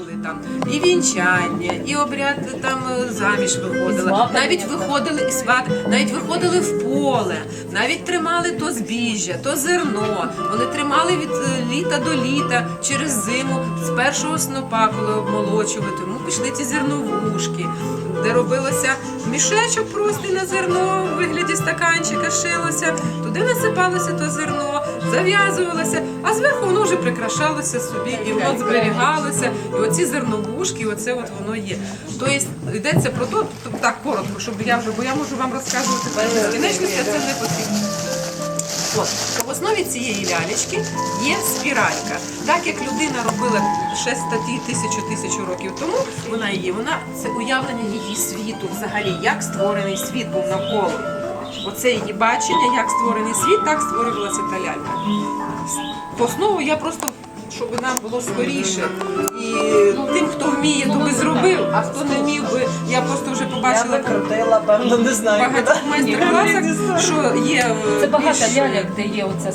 Були там і вінчання, і обряд там е, заміж виходили. Навіть виходили і сват, навіть виходили в поле, навіть тримали то збіжжя, то зерно. Вони тримали від е, літа до літа через зиму з першого снопа, коли обмолочували. Тому пішли ті зерновушки, де робилося мішечок простий на зерно в вигляді стаканчика шилося, туди насипалося то зерно, зав'язувалося, а зверху вже прикрашалося собі, і воно зберігалося. І оці зерновушки, оце от воно є. Тобто йдеться про то, тобто так коротко, щоб я вже, бо я можу вам розказувати про безкінечності, а це не потрібно. От, в основі цієї лялечки є спіралька. Так як людина робила ще статті тисячу тисячу років тому, вона її, вона це уявлення її світу, взагалі, як створений світ був навколо. Оце її бачення, як створений світ, так створювалася та лялька. Основу я просто, щоб нам було скоріше. І тим, хто вміє, то би зробив, а хто не вмів би, я просто вже побачила крутила, певно, не знаю. багатьох майстер-класах, що є е, Це багато більш- ляльок, де є оця